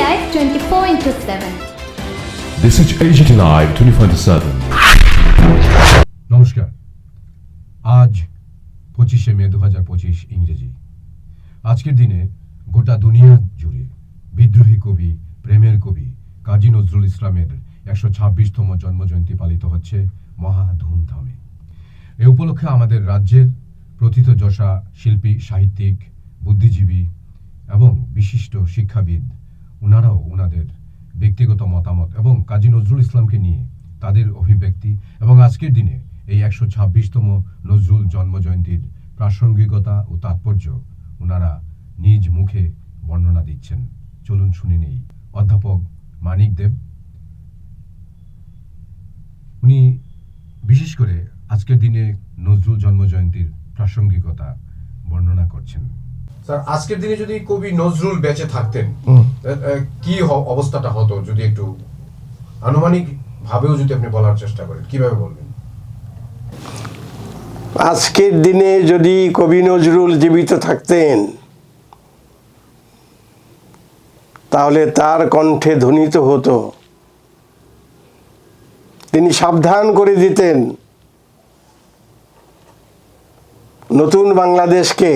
Live 24 into 7. This is AGT Live 24/7. নমস্কার আজ পঁচিশে মে দু হাজার পঁচিশ ইংরেজি আজকের দিনে গোটা দুনিয়া জুড়ে বিদ্রোহী কবি প্রেমের কবি কাজী নজরুল ইসলামের একশো ছাব্বিশতম জন্মজয়ন্তী পালিত হচ্ছে মহা ধুমধামে এ উপলক্ষে আমাদের রাজ্যের প্রথিতযশা শিল্পী সাহিত্যিক বুদ্ধিজীবী এবং বিশিষ্ট শিক্ষাবিদ ওনারাও ওনাদের ব্যক্তিগত মতামত এবং কাজী নজরুল ইসলামকে নিয়ে তাদের অভিব্যক্তি এবং আজকের দিনে এই একশো ছাব্বিশতম নজরুল জন্মজয়ন্তীর প্রাসঙ্গিকতা ও তাৎপর্য ওনারা নিজ মুখে বর্ণনা দিচ্ছেন। চলুন শুনে নেই। অধ্যাপক মানিক দেব। উনি বিশেষ করে আজকের দিনে নজরুল জন্মজয়ন্তীর প্রাসঙ্গিকতা বর্ণনা করছেন। স্যার আজকের দিনে যদি কবি নজরুল বেঁচে থাকতেন কি অবস্থাটা হতো যদি একটু আনুমানিক ভাবেও যদি আপনি বলার চেষ্টা করেন কীভাবে বলবেন? আজকের দিনে যদি কবি নজরুল জীবিত থাকতেন তাহলে তার কণ্ঠে ধ্বনিত হতো। তিনি সাবধান করে দিতেন। নতুন বাংলাদেশকে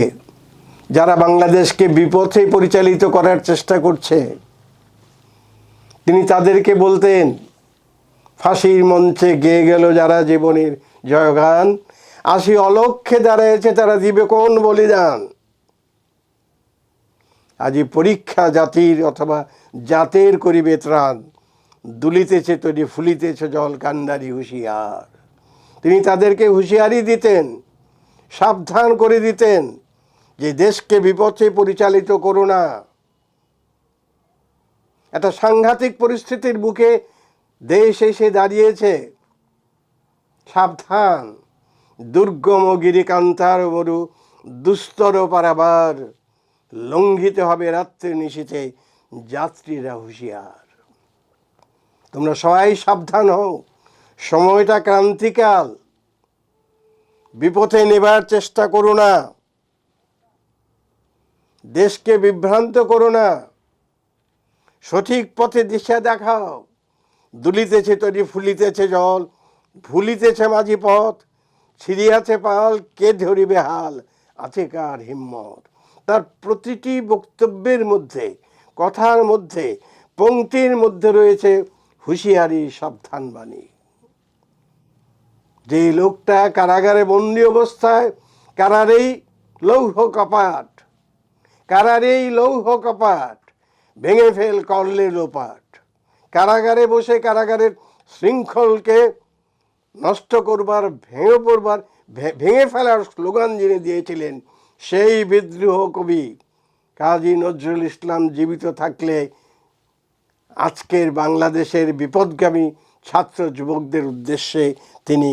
যারা বাংলাদেশকে বিপথে পরিচালিত করার চেষ্টা করছে, তিনি তাদেরকে বলতেন, ফাঁসির মঞ্চে গেয়ে গেল যারা জীবনের জয়গান, আসি অলক্ষে দাঁড়াইছে তারা দিবে কোন বলিদান? আজি পরীক্ষা জাতির অথবা জাতের করিবে ত্রাণ, দুলিতেছে তৈরি ফুলিতেছে জল কান্ডারি হুঁশিয়ার। তিনি তাদেরকে হুঁশিয়ারি দিতেন, সাবধান করে দিতেন যে দেশকে বিপথে পরিচালিত করো না। একটা সাংঘাতিক পরিস্থিতির বুকে দেশ এসে দাঁড়িয়েছে। সাবধান, দুর্গম গিরিকান্তার মরু দুস্তর পারাবার, লঙ্ঘিত হবে রাত্রে নিশীতে যাত্রীরা হুঁশিয়ার। তোমরা সবাই সাবধান হও, সময়টা ক্রান্তিকাল। বিপথে নেবার চেষ্টা করো না। দেশকে বিভ্রান্ত করো না। সঠিক পথে দিশা দেখাও। দুলিতেছে তরি, ফুলিতেছে জল, ভুলিতেছে মাঝি পথ। ছিড়িয়াছে পাল, কে ধরিবে হাল? আছে কার হিম্মত? তার প্রতিটি বক্তব্যের মধ্যে, কথার মধ্যে পংক্তির মধ্যে রয়েছে হুঁশিয়ারি সাবধান বাণী যে লোকটা কারাগারে বন্দি অবস্থায়, কারারেই লৌহ কপাট কারারেই লৌহ কপাট, ভেঙে ফেল করলে লোপাট কারাগারে বসে কারাগারের শৃঙ্খলকে নষ্ট করবার, ভেঙে পড়বার ভেঙে ফেলার স্লোগান যিনি দিয়েছিলেন, সেই বিদ্রোহ কবি কাজী নজরুল ইসলাম জীবিত থাকলে আজকের বাংলাদেশের বিপদগামী ছাত্র যুবকদের উদ্দেশ্যে তিনি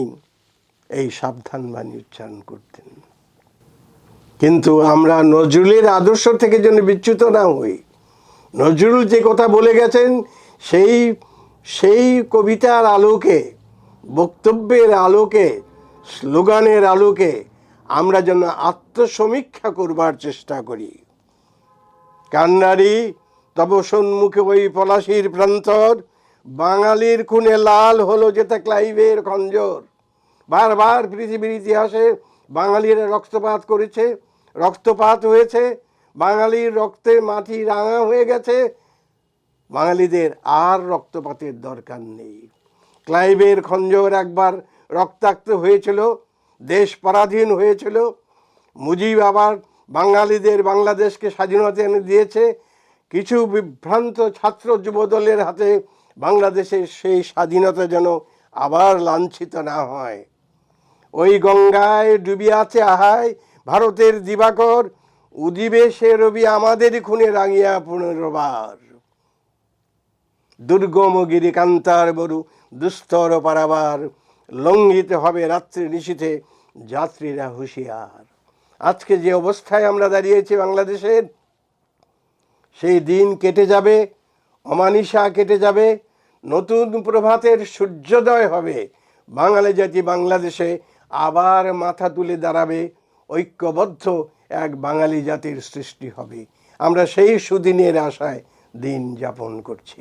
এই সাবধান বাণী উচ্চারণ করতেন। কিন্তু আমরা নজরুলের আদর্শ থেকে যেন বিচ্যুত না হই। নজরুল যে কথা বলে গেছেন, সেই সেই কবিতার আলোকে, বক্তব্যের আলোকে, স্লোগানের আলোকে আমরা যেন আত্মসমীক্ষা করবার চেষ্টা করি। কান্নারি তব সম্মুখে ওই পলাশির প্রান্তর, বাঙালির খুনে লাল হলো যেটা ক্লাইভের খঞ্জর। বারবার পৃথিবীর ইতিহাসে বাঙালিরা রক্তপাত করেছে রক্তপাত হয়েছে, বাঙালির রক্তে মাটি রাঙা হয়ে গেছে, বাঙালিদের আর রক্তপাতের দরকার নেই। ক্লাইভের খঞ্জর একবার রক্তাক্ত হয়েছিল, দেশ পরাধীন হয়েছিল, মুজিব আবার বাঙালিদের বাংলাদেশকে স্বাধীনতা এনে দিয়েছে, কিছু বিভ্রান্ত ছাত্র যুবদলের হাতে বাংলাদেশের সেই স্বাধীনতা যেন আবার লাঞ্ছিত না হয়। ওই গঙ্গায় ডুবিয়াছে আহায় ভারতের দিবাকর উদিবে সে রবি আমাদেরই খুনে রাঙিয়া পুনর্বার। দুর্গম গিরি কান্তার বরু, দুস্তর পারাবার, লঙ্ঘিত হবে রাত্রি নিশীথে যাত্রীরা হুঁশিয়ার। আজকে যে অবস্থায় আমরা দাঁড়িয়েছি বাংলাদেশের, সেই দিন কেটে যাবে অমানিসা কেটে যাবে, নতুন প্রভাতের সূর্যোদয় হবে। বাঙালি জাতি বাংলাদেশে আবার মাথা তুলে দাঁড়াবে ঐক্যবদ্ধ এক বাঙালি জাতির সৃষ্টি হবে। আমরা সেই সুদিনের আশায় দিন যাপন করছি।